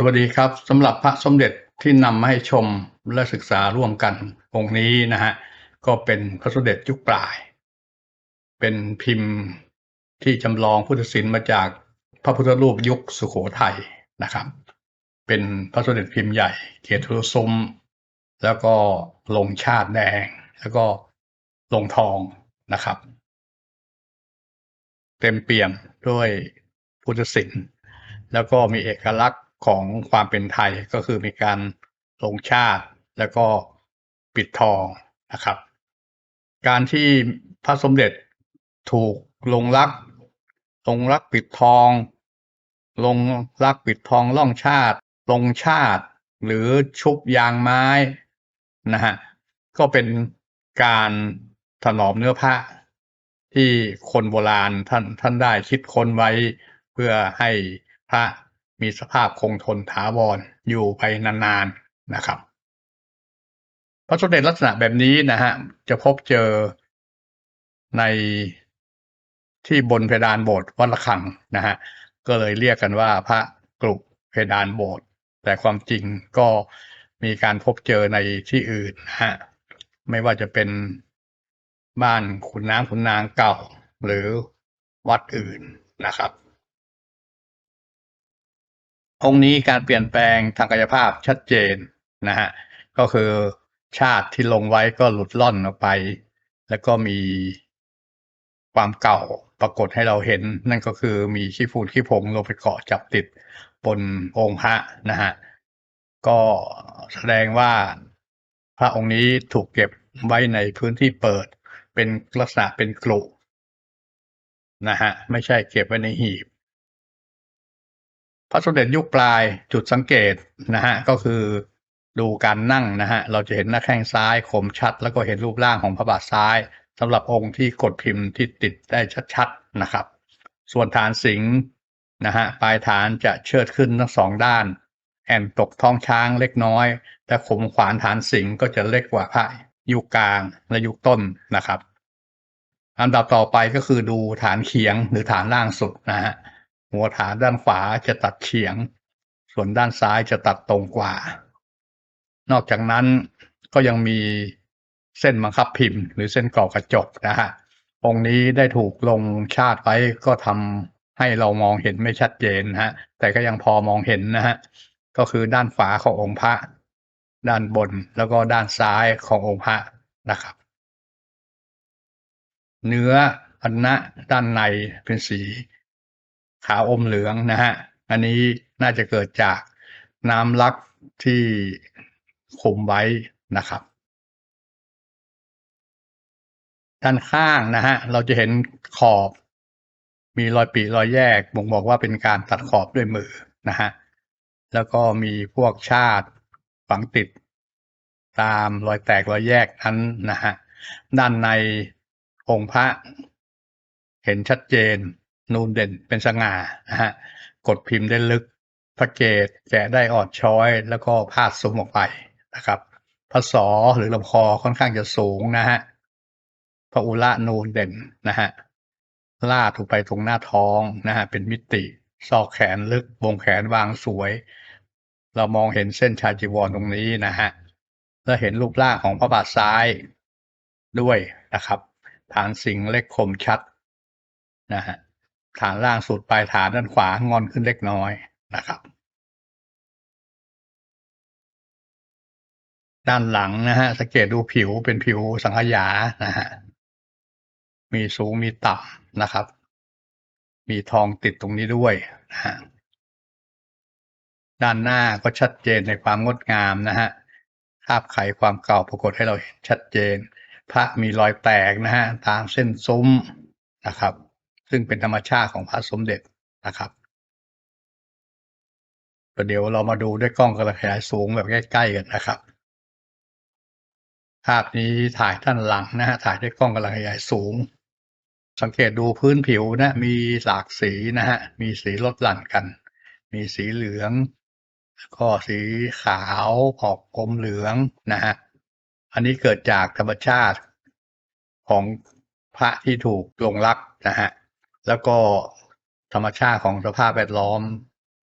สวัสดีครับสำหรับพระสมเด็จที่นำมาให้ชมและศึกษาร่วมกันองค์นี้นะฮะก็เป็นพระสมเด็จยุคปลาย เป็นพิมพ์ที่จำลองพุทธศิลป์มาจากพระพุทธรูปยุคสุโขทัยนะครับ เป็นพระสมเด็จพิมพ์ใหญ่เกียรติทุสมแล้วก็ลงชาติแดง แล้วก็ลงทองนะครับ เต็มเปี่ยมด้วยพุทธศิลป์แล้วก็มีเอกลักษณ์ ของความเป็นไทยก็คือมีการลงชาติแล้วก็ปิดทองนะครับ การที่พระสมเด็จถูกลงรักลงรักปิดทอง ลงรักปิดทองล่องชาติ ลงชาติ หรือชุบยางไม้นะฮะก็เป็นการถนอมเนื้อผ้าที่คนโบราณท่านท่านได้คิดค้นไว้เพื่อให้พระ มีสภาพคงทนถาวรอยู่ไปนานๆนะครับพระสมเด็จลักษณะแบบนี้นะฮะจะพบเจอในที่บนเพดานโบสถ์วัดระฆังนะฮะก็เลยเรียกกันว่าพระกรุเพดานโบสถ์แต่ความจริงก็มีการพบเจอในที่อื่นนะฮะไม่ว่าจะเป็นบ้านขุนน้ำขุนนางเก่า หรือวัดอื่นนะครับ องค์นี้การเปลี่ยนแปลงทางกายภาพชัดเจนนะฮะก็คือชาติที่ลงไว้ก็หลุดล่อนออกไป แล้วก็มีความเก่าปรากฏให้เราเห็น นั่นก็คือมีขี้ฝุ่นขี้ผงลงไปเกาะจับติดบนองค์พระนะฮะก็แสดงว่าพระองค์นี้ถูกเก็บไว้ในพื้นที่เปิด เป็นลักษณะเป็นกลุนะฮะไม่ใช่เก็บไว้ในหีบ พระสมเด็จยุคปลายจุดสังเกตนะฮะก็คือดูการนั่งนะฮะเราจะเห็นหน้าแข้งซ้ายคมชัด แล้วก็เห็นรูปร่างของพระบาทซ้ายสำหรับองค์ที่กดพิมพ์ที่ติดได้ชัดๆนะครับ ส่วนฐานสิงห์นะฮะปลายฐานจะเชิดขึ้นทั้งสองด้าน แอนตกท้องช้างเล็กน้อย แต่ขมขวานฐานสิงห์ก็จะเล็กกว่าพระยุคกลางและยุคต้นนะครับอันดับต่อไปก็คือดูฐานเขียงหรือฐานล่างสุดนะฮะ หัวฐานด้านขวาจะตัดเฉียง ส่วนด้านซ้ายจะตัดตรงกว่า นอกจากนั้นก็ยังมีเส้นบังคับพิมพ์ หรือเส้นกรอกกระจกนะฮะองค์นี้ได้ถูกลงชาติไว้ก็ทำให้เรามองเห็นไม่ชัดเจนนะฮะ แต่ก็ยังพอมองเห็นนะฮะ ก็คือด้านขวาขององค์พระ ด้านบนแล้วก็ด้านซ้ายขององค์พระนะครับ เนื้ออันนะด้านในเป็นสี ขาวอมเหลืองนะฮะ อันนี้น่าจะเกิดจากน้ำลักที่คุมไว้นะครับ ด้านข้างนะฮะ เราจะเห็นขอบ มีรอยปีรอยแยกบ่งบอกว่าเป็นการตัดขอบด้วยมือนะฮะ แล้วก็มีพวกชาติฝังติดตามรอยแตกรอยแยกนั้นนะฮะ ด้านในองค์พระ เห็นชัดเจน นูนเด่นเป็นสง่านะฮะกดพิมพ์ได้ลึกพระเกศแกะได้ออนช้อย แล้วก็พาดซุ้มออกไปนะครับพระสอหรือลำคอค่อนข้างจะสูงนะฮะพระอุระนูนเด่นนะฮะลาดถูกไปตรงหน้าท้องนะฮะเป็นมิติซอกแขนลึกวงแขนวางสวย เรามองเห็นเส้นชาจีวรตรงนี้นะฮะและเห็นรูปร่างของพระบาทซ้ายด้วยนะครับ ฐานสิงเล็กคมชัดนะฮะ ฐานล่างสุดปลายฐานด้านขวางอนขึ้นเล็กน้อยนะครับด้านหลังนะฮะสังเกตดูผิวเป็นผิวสังขยานะฮะมีสูงมีต่ำนะครับ มีทองติดตรงนี้ด้วยนะฮะด้านหน้าก็ชัดเจนในความงดงามนะฮะคาบไขความเก่าปรากฏให้เราเห็นชัดเจน พระมีรอยแตกนะฮะตามเส้นซุ้มนะครับ ซึ่งเป็นธรรมชาติของพระสมเด็จนะครับเดี๋ยวเรามาดูด้วยกล้องกระขยายสูงแบบใกล้ๆกันนะครับ ภาพนี้ถ่ายด้านหลังนะฮะถ่ายด้วยกล้องกระขยายสูง สังเกตดูพื้นผิวนะมีหลากสีนะฮะมีสีลดหลั่นกัน มีสีเหลืองก็สีขาวออกกลมเหลืองนะฮะอันนี้เกิดจากธรรมชาติของพระที่ถูกลงรักนะฮะ แล้วก็ธรรมชาติของสภาพแวดล้อม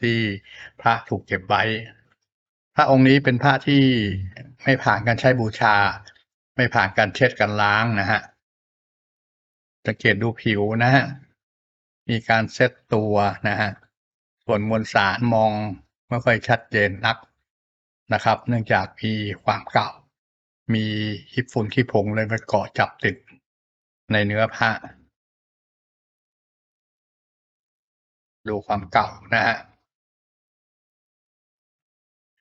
ที่พระถูกเก็บไว้ พระองค์นี้เป็นพระที่ไม่ผ่านการใช้บูชา ไม่ผ่านการเช็ดกันล้างนะฮะสังเกตดูผิวนะฮะมีการเซตตัวนะฮะส่วนมวลสารมองไม่ค่อยชัดเจนนักนะครับ เนื่องจากมีความเก่า มีหิบฝุ่นขี้ผงเลยมาเกาะจับติดในเนื้อพร ดูความเก่านะฮะ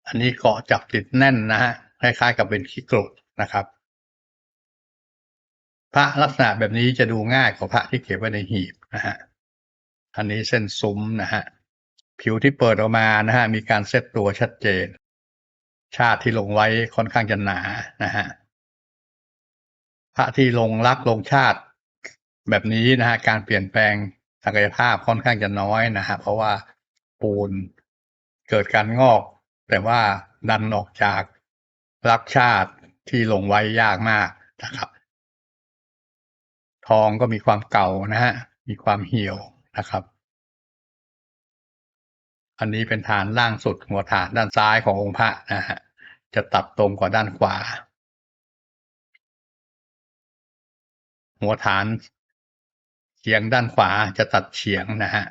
อันนี้เกาะจับติดแน่นนะฮะ คล้ายๆกับเป็นขี้กรดนะครับ พระลักษณะแบบนี้จะดูง่ายกว่าพระที่เก็บไว้ในหีบนะฮะ อันนี้เส้นซุ้มนะฮะ ผิวที่เปิดออกมานะฮะ มีการเซตตัวชัดเจน ชาติที่ลงไว้ค่อนข้างจะหนานะฮะ พระที่ลงรักลงชาติแบบนี้นะฮะ การเปลี่ยนแปลง ทางกายภาพค่อนข้างจะน้อยนะฮะเพราะว่าปูนเกิดการงอก แต่ว่าดันออกจากรักชาติที่ลงไว้ยากมากนะครับ ทองก็มีความเก่านะฮะมีความเหี่ยวนะครับ อันนี้เป็นฐานล่างสุดหัวฐานด้านซ้ายขององค์พระนะฮะจะตัดตรงกว่าด้านขวา หัวฐาน เฉียงด้านขวาจะตัดเฉียงนะฮะ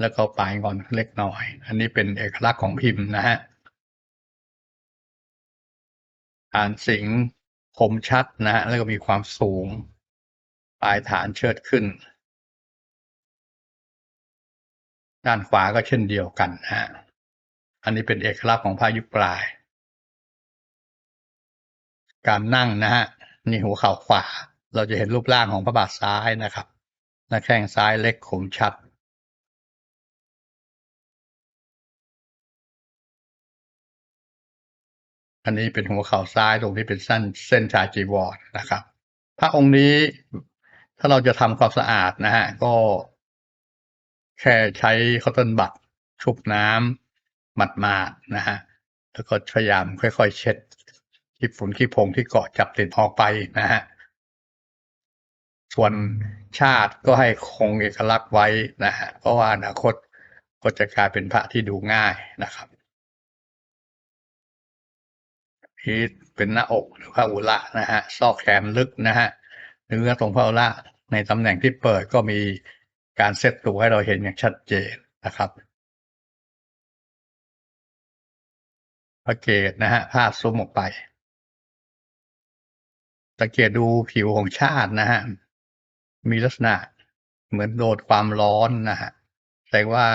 แล้วก็ปลายงอนเล็กน้อย อันนี้เป็นเอกลักษณ์ของพิมพ์นะฮะฐานสิงคมชัดนะฮะแล้วก็มีความสูง ปลายฐานเชิดขึ้น ด้านขวาก็เช่นเดียวกันนะฮะอันนี้เป็นเอกลักษณ์ของพายุปลาย การนั่งนะฮะนี่หัวเข่าขวา เราจะเห็นรูปร่างของพระบาทซ้ายนะครับ หน้าแข้งซ้ายเล็กคมชัดอันนี้เป็นหัวเข่าซ้ายตรงที่เป็นเส้นเส้นชายจีวรนะครับ พระองค์นี้ถ้าเราจะทำความสะอาดนะฮะก็ แค่ใช้คอตตอนบัดชุบน้ำหมาดๆนะฮะแล้วก็พยายามค่อยๆ เช็ดขี้ฝุ่นขี้ผงที่เกาะจับติดออกไปนะฮะ ส่วนชาติก็ให้คงเอกลักษณ์ไว้นะฮะเพราะว่าอนาคตก็จะกลายเป็นพระที่ดูง่ายนะครับนี่เป็นหน้าอกหรือพระอุระนะฮะซอกแขนลึกนะฮะเนื้อตรงพระอุระในตำแหน่งที่เปิดก็มีการเซตตัวให้เราเห็นอย่างชัดเจนนะครับพระเกศนะฮะผ้าซุ้มออกไปสังเกตดูผิวของชาตินะฮะ มีลักษณะเหมือนโดนความร้อนนะฮะแสดงว่า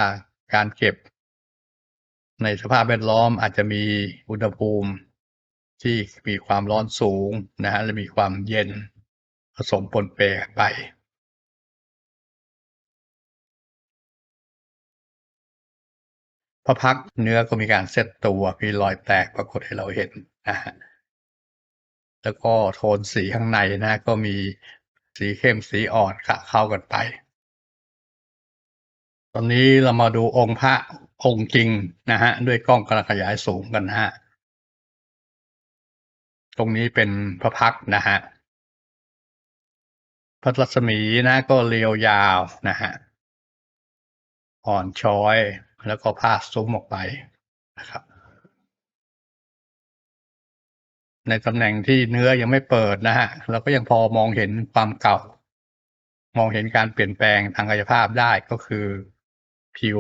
การเก็บ ในสภาพแวดล้อมอาจจะมีอุณหภูมิ ที่มีความร้อนสูงนะฮะและมีความเย็นผสมปนเปกันไปพระพักเนื้อก็มีการเซตตัวมีรอยแตกปรากฏให้เราเห็นนะฮะแล้วก็โทนสีข้างในนะก็มี สีเข้มสีอ่อนขะเข้ากันไป ตอนนี้เรามาดูองค์พระองค์จริงนะฮะด้วยกล้องกระขยายสูงกันนะฮะตรงนี้เป็นพระพักนะฮะพระรัศมีนะก็เรียวยาวนะฮะอ่อนช้อยแล้วก็ผ้าซุ้มออกไปนะครับ ในตำแหน่งที่เนื้อยังไม่เปิดนะฮะเราก็ยังพอมองเห็นความเก่า มองเห็นการเปลี่ยนแปลงทางกายภาพได้ก็คือ ผิว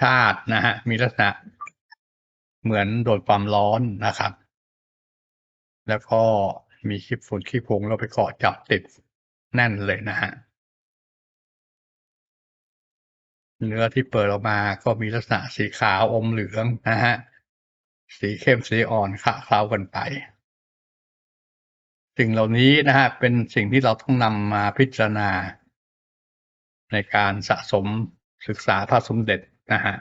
ชาตินะฮะมีลักษณะเหมือนโดนความร้อนนะครับ แล้วก็มีขี้ฝุ่นขี้ผงเราไปเกาะจับติดแน่นเลยนะฮะเนื้อที่เปิดออกมาก็มีลักษณะสีขาวอมเหลืองนะฮะ สีเข้มสีอ่อนขะเคล้ากันไป สิ่งเหล่านี้นะฮะเป็นสิ่งที่เราต้องนำมาพิจารณา ในการสะสมศึกษาพระสมเด็จนะฮะ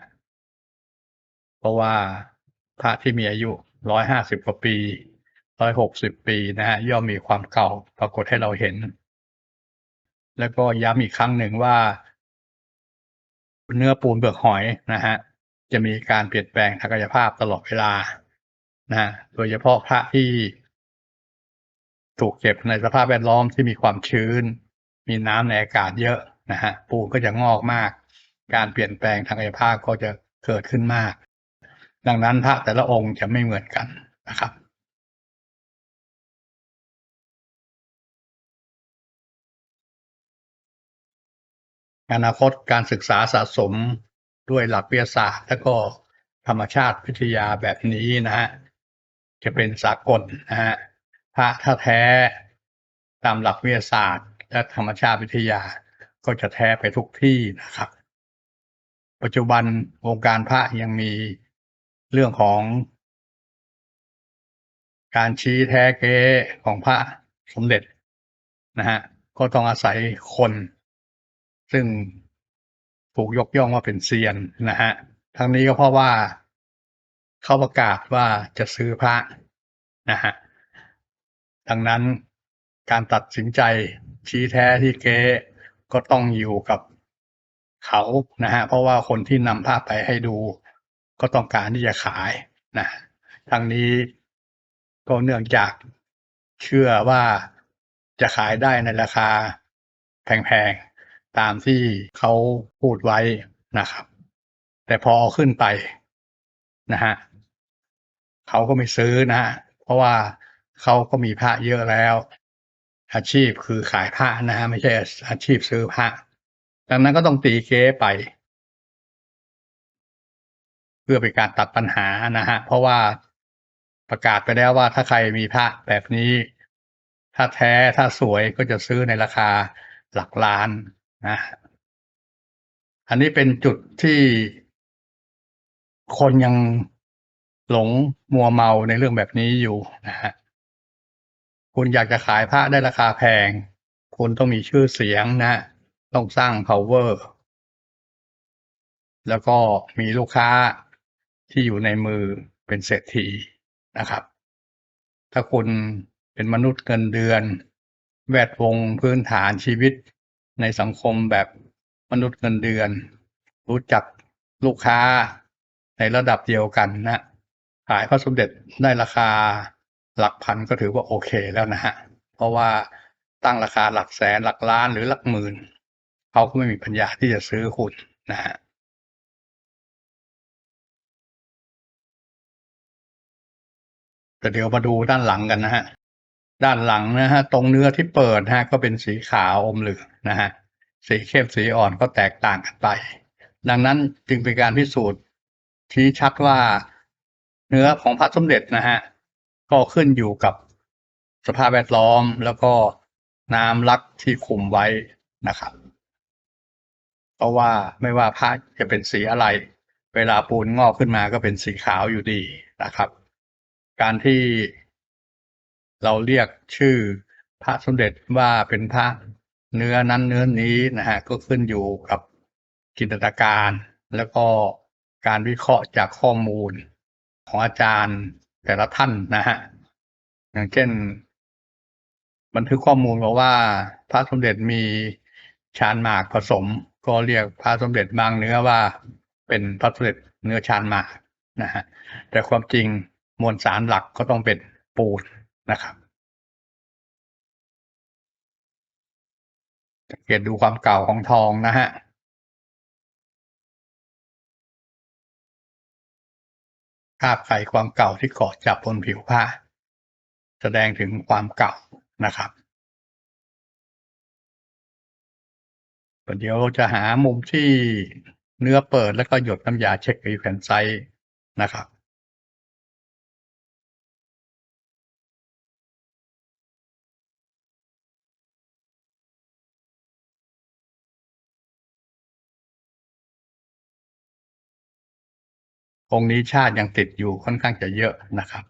เพราะว่าพระที่มีอายุร้อยห้าสิบกว่าปีร้อยหกสิบปีนะฮะย่อมมีความเก่าปรากฏให้เราเห็น แล้วก็ย้ำอีกครั้งหนึ่งว่า เนื้อปูนเปลือกหอยนะฮะจะมีการเปลี่ยนแปลงทางกายภาพตลอดเวลานะโดยเฉพาะพระที่ ถูกเก็บในสภาพแวดล้อมที่มีความชื้น มีน้ำในอากาศเยอะนะฮะปูนก็จะงอกมาก การเปลี่ยนแปลงทางกายภาพก็จะเกิดขึ้นมาก ดังนั้นพระแต่ละองค์จะไม่เหมือนกันนะครับอนาคตการศึกษาสะสมด้วยหลักวิทยาศาสตร์และก็ธรรมชาติวิทยาแบบนี้นะฮะจะเป็นสากลนะฮะ พระถ้าแท้ตามหลักวิทยาศาสตร์ และธรรมชาติวิทยาก็จะแท้ไปทุกที่นะครับ ปัจจุบันวงการพระยังมีเรื่องของ การชี้แท้เก๊ของพระสมเด็จนะฮะก็ต้องอาศัยคน ซึ่งถูกยกย่องว่าเป็นเซียนนะฮะทั้งนี้ก็เพราะว่าเขาประกาศว่าจะซื้อพระนะฮะ ดังนั้นการตัดสินใจชี้แท้ที่เก๊ก็ต้องอยู่กับเขานะฮะเพราะว่าคนที่นำภาพไปให้ดู ก็ต้องการที่จะขายนะทั้งนี้ก็เนื่องจากเชื่อว่าจะขายได้ในราคาแพงๆ ตามที่เขาพูดไว้นะครับ แต่พอเอาขึ้นไปนะฮะเขาก็ไม่ซื้อนะฮะเพราะว่า เขาก็มีพระเยอะแล้ว อาชีพคือขายพระนะฮะไม่ใช่อาชีพซื้อพระดังนั้นก็ต้องตีเก๊ไป เพื่อเป็นการตัดปัญหานะฮะเพราะว่าประกาศไปแล้วว่าถ้าใครมีพระแบบนี้ ถ้าแท้ถ้าสวยก็จะซื้อในราคาหลักล้านนะอันนี้เป็นจุดที่คนยังหลงมัวเมาในเรื่องแบบนี้อยู่นะฮะ คุณอยากจะขายพระได้ราคาแพง คุณต้องมีชื่อเสียงนะ ต้องสร้าง power แล้วก็มีลูกค้าที่อยู่ในมือเป็นเศรษฐีนะครับ ถ้าคุณเป็นมนุษย์เงินเดือน แวดวงพื้นฐานชีวิตในสังคมแบบมนุษย์เงินเดือน รู้จักลูกค้าในระดับเดียวกันนะ ขายพระสมเด็จได้ราคา หลักพันก็ถือว่าโอเคแล้วนะฮะ เพราะว่าตั้งราคาหลักแสนหลักล้านหรือหลักหมื่นเขาก็ไม่มีปัญญาที่จะซื้อคุณนะฮะแต่เดี๋ยวมาดูด้านหลังกันนะฮะ ด้านหลังนะฮะ ตรงเนื้อที่เปิดนะฮะก็เป็นสีขาวอมเหลืองนะฮะ สีเข้มสีอ่อนก็แตกต่างกันไป ดังนั้นจึงเป็นการพิสูจน์ชี้ชัดว่าเนื้อของพระสมเด็จนะฮะ ก็ขึ้นอยู่กับสภาพแวดล้อมแล้วก็น้ำลักที่คุมไว้นะครับ เพราะว่าไม่ว่าพระจะเป็นสีอะไร เวลาปูนงอกขึ้นมาก็เป็นสีขาวอยู่ดีนะครับ การที่เราเรียกชื่อพระสมเด็จว่าเป็นพระเนื้อนั้นเนื้อนี้นะฮะก็ขึ้นอยู่กับจินตนาการ แล้วก็การวิเคราะห์จากข้อมูลของอาจารย์ แต่ละท่านนะฮะอย่างเช่น บันทึกข้อมูลบอกว่า พระสมเด็จมีชานหมากผสม ก็เรียกพระสมเด็จบางเนื้อว่า เป็นพระสมเด็จเนื้อชานหมากนะฮะแต่ความจริงมวลสารหลักก็ต้องเป็นปูนนะครับสังเกตดูความเก่าของทองนะฮะาพไขความเก่าที่เกาะจับบนผิวผ้า แสดงถึงความเก่านะครับเดี๋ยวเราจะหามุมที่เนื้อเปิดแล้วก็หยดน้ำยาเช็ครีแฟนไซส์นะครับ องค์นี้ชาติยังติดอยู่ค่อนข้างจะเยอะนะครับ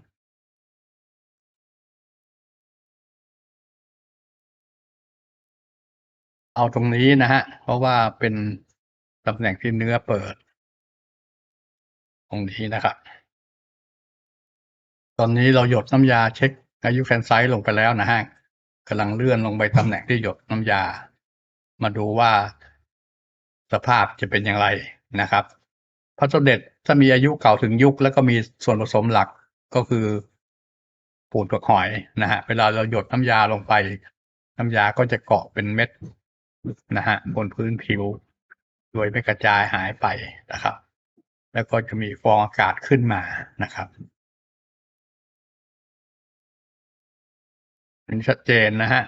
เอาตรงนี้นะฮะ เพราะว่าเป็นตำแหน่งที่เนื้อเปิด ตรงนี้นะครับ ตอนนี้เราหยดน้ำยาเช็คอายุแฟนไซต์ลงไปแล้วนะฮะกำลังเลื่อนลงไปตำแหน่งที่หยดน้ำยา มาดูว่าสภาพจะเป็นอย่างไรนะครับ พระสมเด็จ ถ้ามีอายุเก่าถึงยุคแล้วก็มีส่วนผสมหลักก็คือปูนเปลือกหอยนะฮะ เวลาเราหยดน้ำยาลงไป น้ำยาก็จะเกาะเป็นเม็ดนะฮะบนพื้นผิว โดยไม่กระจายหายไปนะครับ แล้วก็จะมีฟองอากาศขึ้นมานะครับเห็นชัดเจนนะฮะ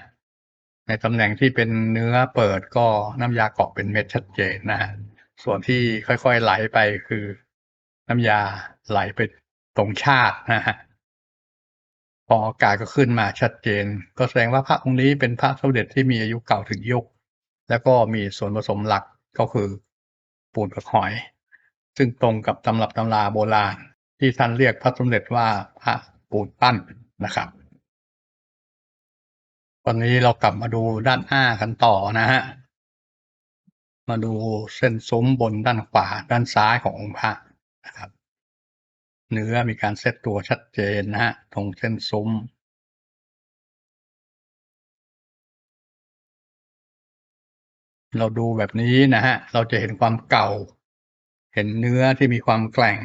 ในตำแหน่งที่เป็นเนื้อเปิดก็น้ำยาเกาะเป็นเม็ดชัดเจนนะฮะส่วนที่ค่อยๆไหลไปคือ น้ำยาไหลไปตรงชาตินะฮะฟออากาศก็ขึ้นมาชัดเจน ก็แสดงว่าพระองค์นี้เป็นพระสมเด็จที่มีอายุเก่าถึงยุค แล้วก็มีส่วนผสมหลักก็คือปูนเปลือกหอย ซึ่งตรงกับตำรับตำราโบราณ ที่ท่านเรียกพระสมเด็จว่าพระปูนปั้นนะครับตอนนี้เรากลับมาดูด้านหน้ากันต่อนะฮะมาดูเส้นซุ้มบนด้านขวาด้านซ้ายขององค์พระ นะครับ เนื้อมีการเซตตัวชัดเจนนะฮะตรงเส้นซุ้มเราดูแบบนี้นะฮะ เราจะเห็นความเก่า เห็นเนื้อที่มีความแกร่ง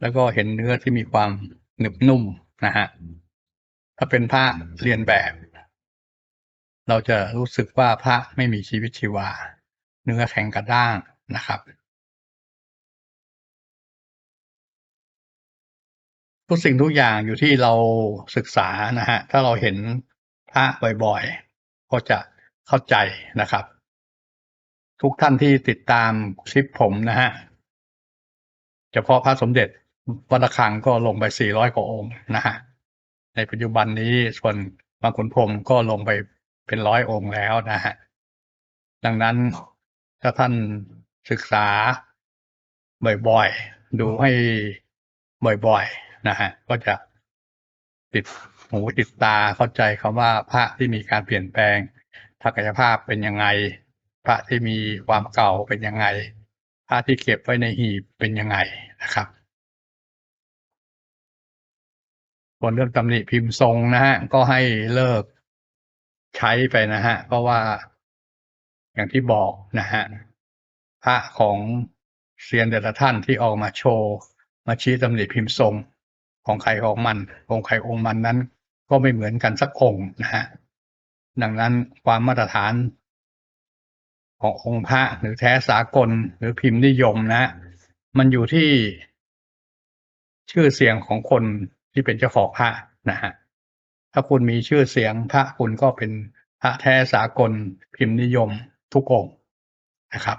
แล้วก็เห็นเนื้อที่มีความหนึบนุ่มนะฮะ ถ้าเป็นพระเรียนแบบ เราจะรู้สึกว่าพระไม่มีชีวิตชีวา เนื้อแข็งกระด้างนะครับ ทุกสิ่งทุกอย่างอยู่ที่เราศึกษานะฮะถ้าเราเห็นพระบ่อยๆ ก็จะเข้าใจนะครับ ทุกท่านที่ติดตามคลิปผมนะฮะเฉพาะพระสมเด็จวัดระฆังก็ลงไป 400 กว่าองค์นะฮะในปัจจุบันนี้ส่วนบางขุนพรมก็ลงไปเป็นร้อยองค์แล้วนะฮะดังนั้นถ้าท่านศึกษาบ่อยๆ ดูให้บ่อยๆ นะฮะก็จะติดหูติดตาเข้าใจคำว่าพระที่มีการเปลี่ยนแปลงทักษภาพเป็นยังไง พระที่มีความเก่าเป็นยังไง พระที่เก็บไว้ในหีบเป็นยังไงนะครับส่วนเรื่องตำหนิพิมพ์ทรงนะฮะก็ให้เลิกใช้ไปนะฮะเพราะว่าอย่างที่บอกนะฮะพระของเซียนแต่ละท่านที่ออกมาโชว์ มาชี้ตำหนิพิมพ์ทรง ของใครของมัน องค์ใครองค์มันนั้น ก็ไม่เหมือนกันสักองค์นะฮะดังนั้นความมาตรฐาน ขององค์พระหรือแท้สากลหรือพิมพ์นิยมนะฮะมันอยู่ที่ ชื่อเสียงของคนที่เป็นเจ้าของพระนะฮะถ้าคุณมีชื่อเสียงพระคุณก็เป็นพระแท้สากลพิมพ์นิยมทุกองค์นะครับ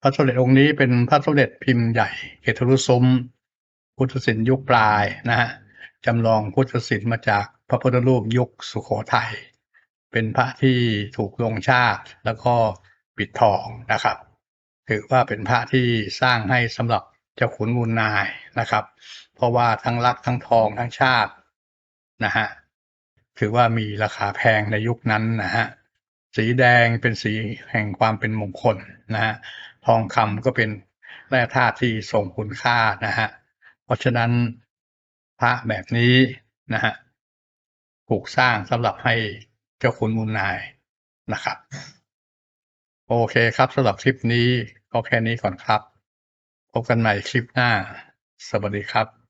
พระสมเด็จองค์นี้เป็นพระสมเด็จพิมพ์ใหญ่เกตุรุซุ้มพุทธศิลป์ยุคปลายนะฮะจำลองพุทธศิลป์มาจากพระพุทธรูปยุคสุโขทัยเป็นพระที่ถูกลงชาติแล้วก็ปิดทองนะครับ ถือว่าเป็นพระที่สร้างให้สำหรับเจ้าขุนมูลนายนะครับ เพราะว่าทั้งรักทั้งทองทั้งชาตินะฮะถือว่ามีราคาแพงในยุคนั้นนะฮะสีแดงเป็นสีแห่งความเป็นมงคลนะฮะ ทองคำก็เป็นแร่ธาตุที่ทรงคุณค่านะฮะเพราะฉะนั้นพระแบบนี้นะฮะถูกสร้างสำหรับให้เจ้าคุณมูลนายนะครับ โอเคครับสำหรับคลิปนี้ก็แค่นี้ก่อนครับ พบกันใหม่คลิปหน้า สวัสดีครับ